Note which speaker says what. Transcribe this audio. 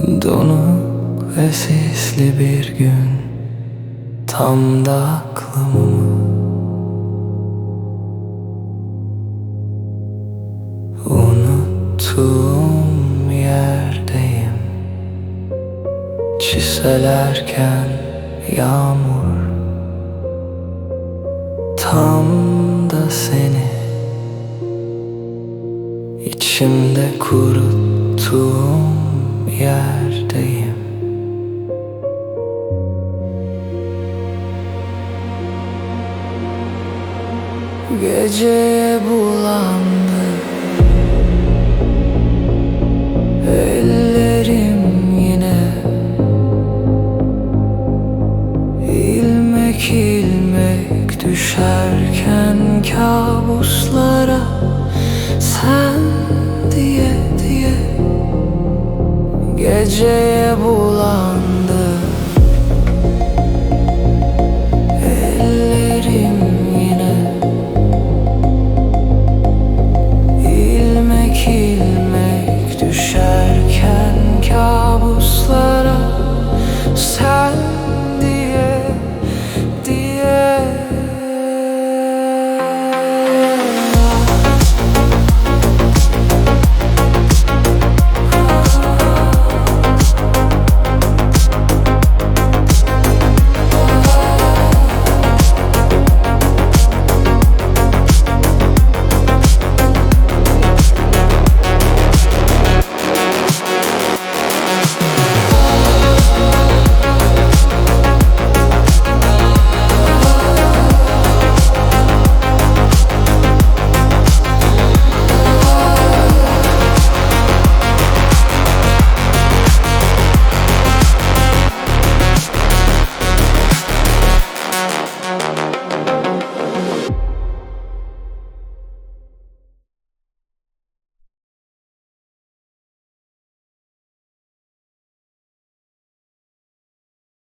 Speaker 1: Donuk ve sisli bir gün Tam da aklımı Unuttuğum yerdeyim. Çiselerken yağmur. Tam da seni. İçimde kuruttuğum yerdeyim. Geceye bulandı. Ellerim yine İlmek ilmek düşerken kabuslara Geceye bulandı